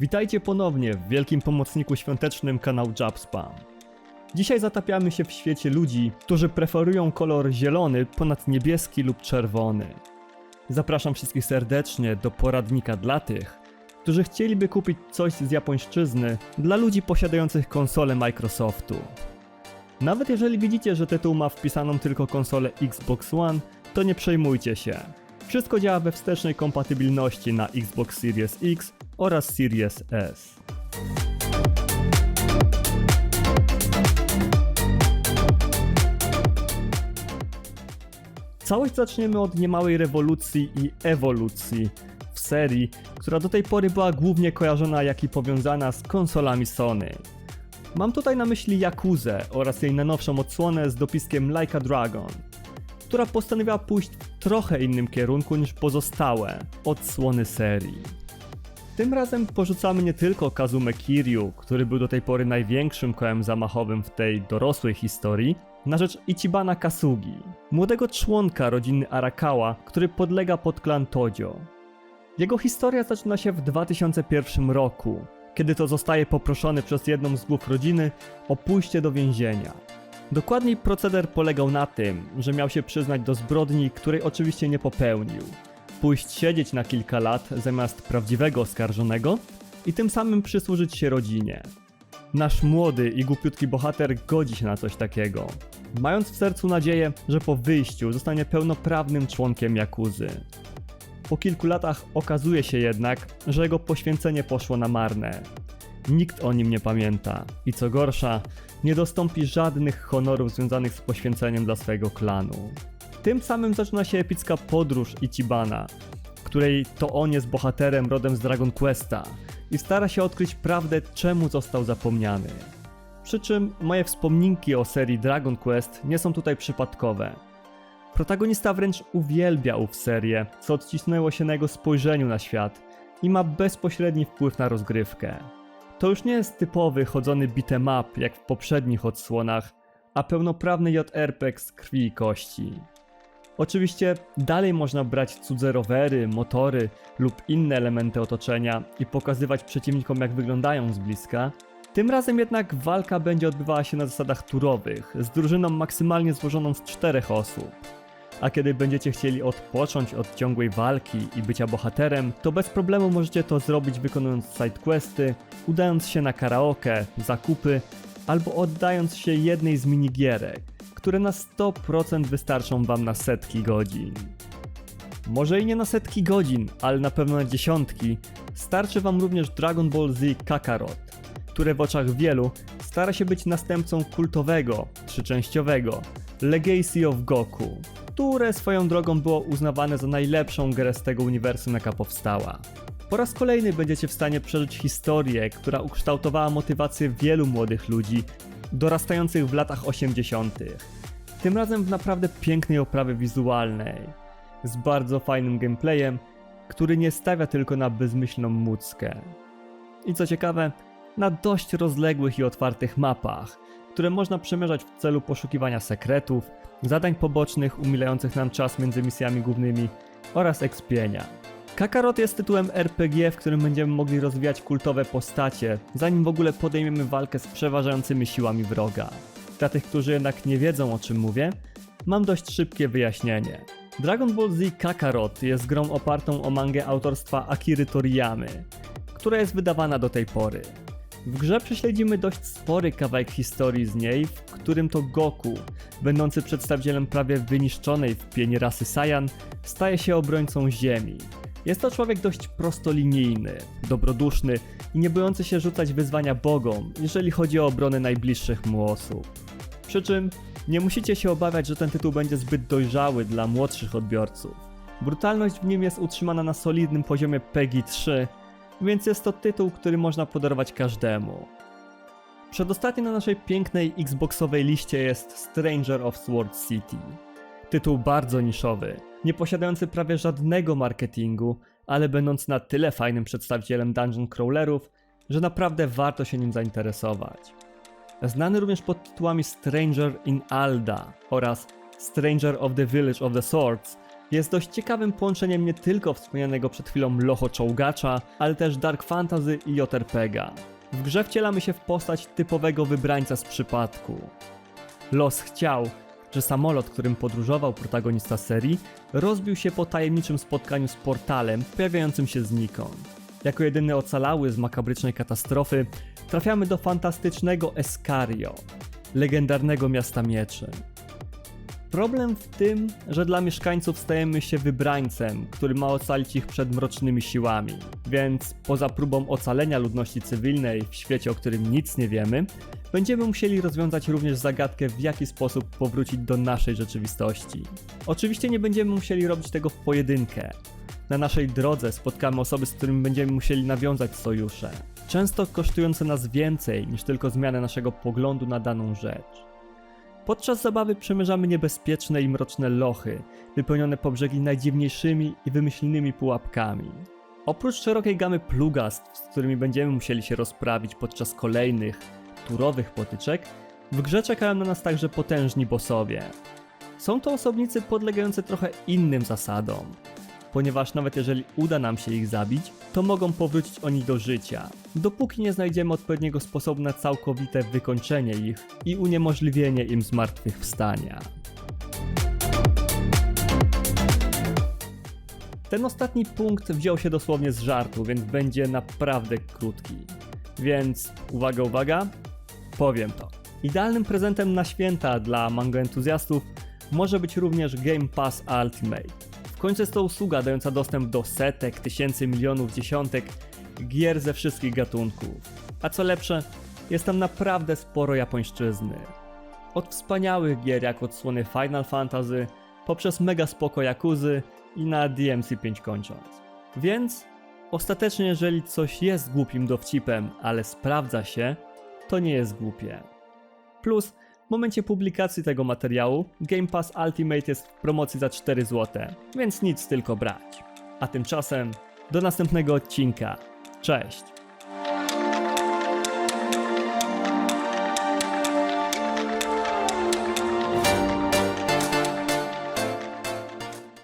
Witajcie ponownie w wielkim pomocniku świątecznym kanał Jabspam. Dzisiaj zatapiamy się w świecie ludzi, którzy preferują kolor zielony ponad niebieski lub czerwony. Zapraszam wszystkich serdecznie do poradnika dla tych, którzy chcieliby kupić coś z japońszczyzny dla ludzi posiadających konsolę Microsoftu. Nawet jeżeli widzicie, że tytuł ma wpisaną tylko konsolę Xbox One, to nie przejmujcie się. Wszystko działa we wstecznej kompatybilności na Xbox Series X oraz Series S. Całość zaczniemy od niemałej rewolucji i ewolucji w serii, która do tej pory była głównie kojarzona jak i powiązana z konsolami Sony. Mam tutaj na myśli Yakuzę oraz jej najnowszą odsłonę z dopiskiem Like a Dragon, która postanowiła pójść w trochę innym kierunku niż pozostałe odsłony serii. Tym razem porzucamy nie tylko Kazume Kiryu, który był do tej pory największym kołem zamachowym w tej dorosłej historii, na rzecz Ichibana Kasugi, młodego członka rodziny Arakawa, który podlega pod klan Tojo. Jego historia zaczyna się w 2001 roku, kiedy to zostaje poproszony przez jedną z głów rodziny o pójście do więzienia. Dokładniej proceder polegał na tym, że miał się przyznać do zbrodni, której oczywiście nie popełnił. Pójść siedzieć na kilka lat zamiast prawdziwego oskarżonego i tym samym przysłużyć się rodzinie. Nasz młody i głupiutki bohater godzi się na coś takiego, mając w sercu nadzieję, że po wyjściu zostanie pełnoprawnym członkiem Jakuzy. Po kilku latach okazuje się jednak, że jego poświęcenie poszło na marne. Nikt o nim nie pamięta i co gorsza, nie dostąpi żadnych honorów związanych z poświęceniem dla swojego klanu. Tym samym zaczyna się epicka podróż Ichibana, której to on jest bohaterem rodem z Dragon Questa i stara się odkryć prawdę, czemu został zapomniany. Przy czym moje wspomnienki o serii Dragon Quest nie są tutaj przypadkowe. Protagonista wręcz uwielbia ów serię, co odcisnęło się na jego spojrzeniu na świat i ma bezpośredni wpływ na rozgrywkę. To już nie jest typowy chodzony beat'em up jak w poprzednich odsłonach, a pełnoprawny JRPG z krwi i kości. Oczywiście dalej można brać cudze rowery, motory lub inne elementy otoczenia i pokazywać przeciwnikom jak wyglądają z bliska. Tym razem jednak walka będzie odbywała się na zasadach turowych, z drużyną maksymalnie złożoną z czterech osób. A kiedy będziecie chcieli odpocząć od ciągłej walki i bycia bohaterem, to bez problemu możecie to zrobić wykonując sidequesty, udając się na karaoke, zakupy albo oddając się jednej z minigierek, które na 100% wystarczą wam na setki godzin. Może i nie na setki godzin, ale na pewno na dziesiątki, starczy wam również Dragon Ball Z Kakarot, które w oczach wielu stara się być następcą kultowego, trzyczęściowego Legacy of Goku, które swoją drogą było uznawane za najlepszą grę z tego uniwersum jaka powstała. Po raz kolejny będziecie w stanie przeżyć historię, która ukształtowała motywację wielu młodych ludzi dorastających w latach 80. Tym razem w naprawdę pięknej oprawie wizualnej, z bardzo fajnym gameplayem, który nie stawia tylko na bezmyślną muckę. I co ciekawe, na dość rozległych i otwartych mapach, które można przemierzać w celu poszukiwania sekretów, zadań pobocznych umilających nam czas między misjami głównymi oraz ekspienia. Kakarot jest tytułem RPG, w którym będziemy mogli rozwijać kultowe postacie, zanim w ogóle podejmiemy walkę z przeważającymi siłami wroga. Dla tych, którzy jednak nie wiedzą o czym mówię, mam dość szybkie wyjaśnienie. Dragon Ball Z Kakarot jest grą opartą o mangę autorstwa Akiry Toriyamy, która jest wydawana do tej pory. W grze prześledzimy dość spory kawałek historii z niej, w którym to Goku, będący przedstawicielem prawie wyniszczonej w pieni rasy Saiyan, staje się obrońcą Ziemi. Jest to człowiek dość prostolinijny, dobroduszny i nie bojący się rzucać wyzwania bogom, jeżeli chodzi o obronę najbliższych mu osób. Przy czym nie musicie się obawiać, że ten tytuł będzie zbyt dojrzały dla młodszych odbiorców. Brutalność w nim jest utrzymana na solidnym poziomie PEGI 3, więc jest to tytuł, który można podarować każdemu. Przedostatni na naszej pięknej Xboxowej liście jest Stranger of Sword City. Tytuł bardzo niszowy, nie posiadający prawie żadnego marketingu, ale będąc na tyle fajnym przedstawicielem dungeon crawlerów, że naprawdę warto się nim zainteresować. Znany również pod tytułami Stranger in Alda oraz Stranger of the Village of the Swords, jest dość ciekawym połączeniem nie tylko wspomnianego przed chwilą locho czołgacza, ale też dark fantasy i JRPGa. W grze wcielamy się w postać typowego wybrańca z przypadku. Los chciał, że samolot, którym podróżował protagonista serii, rozbił się po tajemniczym spotkaniu z portalem pojawiającym się znikąd. Jako jedyny ocalały z makabrycznej katastrofy, trafiamy do fantastycznego Escario, legendarnego miasta mieczy. Problem w tym, że dla mieszkańców stajemy się wybrańcem, który ma ocalić ich przed mrocznymi siłami. Więc poza próbą ocalenia ludności cywilnej w świecie, o którym nic nie wiemy, będziemy musieli rozwiązać również zagadkę, w jaki sposób powrócić do naszej rzeczywistości. Oczywiście nie będziemy musieli robić tego w pojedynkę. Na naszej drodze spotkamy osoby, z którymi będziemy musieli nawiązać sojusze, często kosztujące nas więcej niż tylko zmianę naszego poglądu na daną rzecz. Podczas zabawy przemierzamy niebezpieczne i mroczne lochy, wypełnione po brzegi najdziwniejszymi i wymyślnymi pułapkami. Oprócz szerokiej gamy plugastw, z którymi będziemy musieli się rozprawić podczas kolejnych, turowych potyczek, w grze czekają na nas także potężni bossowie. Są to osobnicy podlegające trochę innym zasadom, ponieważ nawet jeżeli uda nam się ich zabić, to mogą powrócić oni do życia, dopóki nie znajdziemy odpowiedniego sposobu na całkowite wykończenie ich i uniemożliwienie im zmartwychwstania. Ten ostatni punkt wziął się dosłownie z żartu, więc będzie naprawdę krótki. Więc uwaga, uwaga, powiem to. Idealnym prezentem na święta dla manga entuzjastów może być również Game Pass Ultimate. Końcu jest to usługa dająca dostęp do setek, tysięcy, milionów, dziesiątek gier ze wszystkich gatunków. A co lepsze, jest tam naprawdę sporo japońszczyzny. Od wspaniałych gier jak odsłony Final Fantasy, poprzez mega spoko Yakuzy i na DMC5 kończąc. Więc ostatecznie jeżeli coś jest głupim dowcipem, ale sprawdza się, to nie jest głupie. Plus w momencie publikacji tego materiału Game Pass Ultimate jest w promocji za 4 zł, więc nic tylko brać. A tymczasem do następnego odcinka. Cześć!